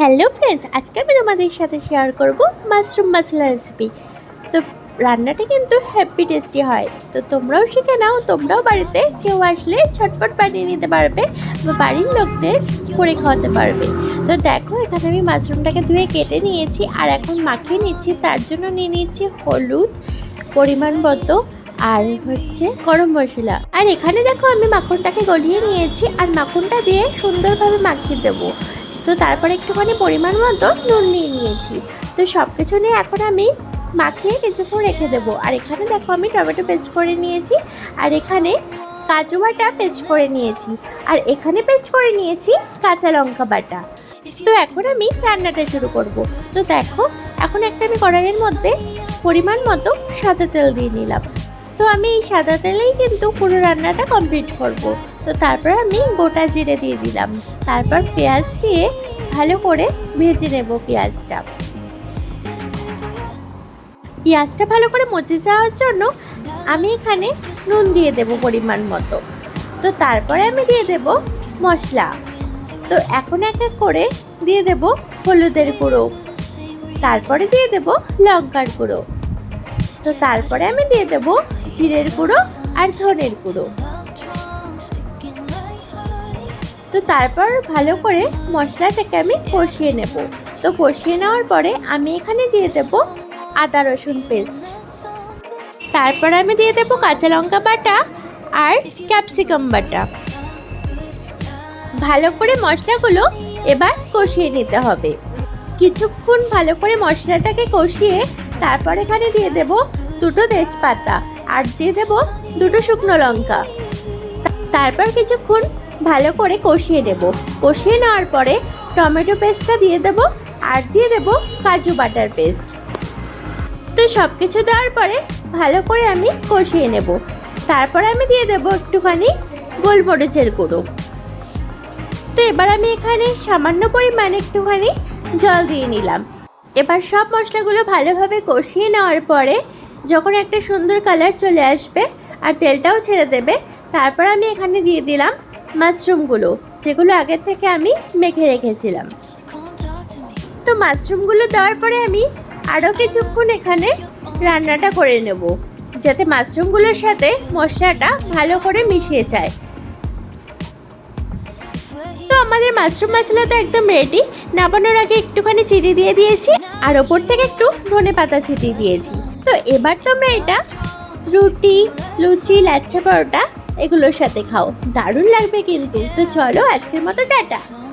Hello friends, আজকে আমি তোমাদের সাথে শেয়ার করব মাশরুম মশলা রেসিপি তো রান্নাটা কিন্তু হ্যাপি টেস্টি হয়। তো তোমরাও শিখে নাও, তোমরাও বাড়িতে কেউ আসলে ছটপট বানিয়ে নিতে পারবে বা বাড়ির লোকদের করে খাওয়াতে পারবে। তো দেখো, এখানে আমি মাশরুমটাকে ধুয়ে কেটে নিয়েছি আর এখন মাখিয়ে নিচ্ছি। তার জন্য নিয়ে নিচ্ছি হলুদ, পরিমাণ মতো আর হচ্ছে গরম মশলা। আর এখানে দেখো, আমি মাখনটাকে গলিয়ে নিয়েছি। আর মাখনটা দিয়ে সুন্দরভাবে মাখিয়ে দেবো। তো তারপরে একটুখানি পরিমাণ মতো নুন নিয়ে নিয়েছি। তো সব কিছু নিয়ে এখন আমি মাখিয়ে কিছুক্ষণ রেখে দেবো। আর এখানে দেখো আমি টমেটো পেস্ট করে নিয়েছি, আর এখানে কাজু বাটা পেস্ট করে নিয়েছি, আর এখানে পেস্ট করে নিয়েছি কাঁচা লঙ্কা বাটা। তো এখন আমি রান্নাটা শুরু করব। তো দেখো, এখন একটা আমি কড়াইয়ের মধ্যে পরিমাণ মতো সাদা তেল দিয়ে নিলাম। তো আমি এই সাদা তেলেই কিন্তু পুরো রান্নাটা কমপ্লিট করব। তো তারপর আমি গোটা জিরে দিয়ে দিলাম। তারপর পেঁয়াজ দিয়ে ভালো করে ভেজে নেব পেঁয়াজটা। পেঁয়াজটা ভালো করে মচে যাওয়ার জন্য আমি এখানে নুন দিয়ে দেব পরিমাণ মতো। তো তারপরে আমি দিয়ে দেব মশলা। তো এখন এক এক করে দিয়ে দেব হলুদের গুঁড়ো। তারপরে দিয়ে দেব লঙ্কার গুঁড়ো। তো তারপরে আমি দিয়ে দেব জিরের গুঁড়ো আর ধনের গুঁড়ো। তো তারপর ভালো করে মশলাটাকে আমি কষিয়ে নেব। তো কষিয়ে নেওয়ার পরে আমি এখানে দিয়ে দেব আদা রসুন পেস্ট। তারপর আমি দিয়ে দেব কাঁচা লঙ্কা বাটা আর ক্যাপসিকাম বাটা। ভালো করে মশলাগুলো এবার কষিয়ে নিতে হবে। কিছুক্ষণ ভালো করে মশলাটাকে কষিয়ে তারপর এখানে দিয়ে দেব দুটো তেজপাতা আর দিয়ে দেব দুটো শুকনো লঙ্কা। তারপর কিছুক্ষণ ভালো করে কষিয়ে নেব কষিয়ে নেওয়ার পরে টমেটো পেস্টটা দিয়ে দেব আর দিয়ে দেব কাজু বাটার পেস্ট। তো সব কিছু দেওয়ার পরে ভালো করে আমি কষিয়ে নেব। তারপরে আমি দিয়ে দেব একটুখানি গোলমরিচের গুঁড়ো। তো এবার আমি এখানে সামান্য পরিমাণে একটুখানি জল দিয়ে নিলাম। এবার সব মশলাগুলো ভালোভাবে কষিয়ে নেওয়ার পরে যখন একটা সুন্দর কালার চলে আসবে আর তেলটাও ছেড়ে দেবে, তারপর আমি এখানে দিয়ে দিলাম মাশরুমগুলো, যেগুলো আগের থেকে আমি মেখে রেখেছিলাম। তো মাশরুমগুলো দেওয়ার পরে আমি আরও কিছুক্ষণ এখানে রান্নাটা করে নেব, যাতে মাশরুমগুলোর সাথে মশলাটা ভালো করে মিশিয়ে যায়। তো আমাদের মাশরুম মশলা তো একদম রেডি নামানোর আগে একটুখানি চিনি দিয়ে দিয়েছি, আর ওপর থেকে একটু ধনে পাতা ছিটিয়ে দিয়েছি। তো এবার তোমরা এটা রুটি, লুচি, লাচ্ছা পরোটা এগুলোর সাথে খাও। দারুণ লাগবে কিন্তু। তো চলো আজকের মতো টাটা।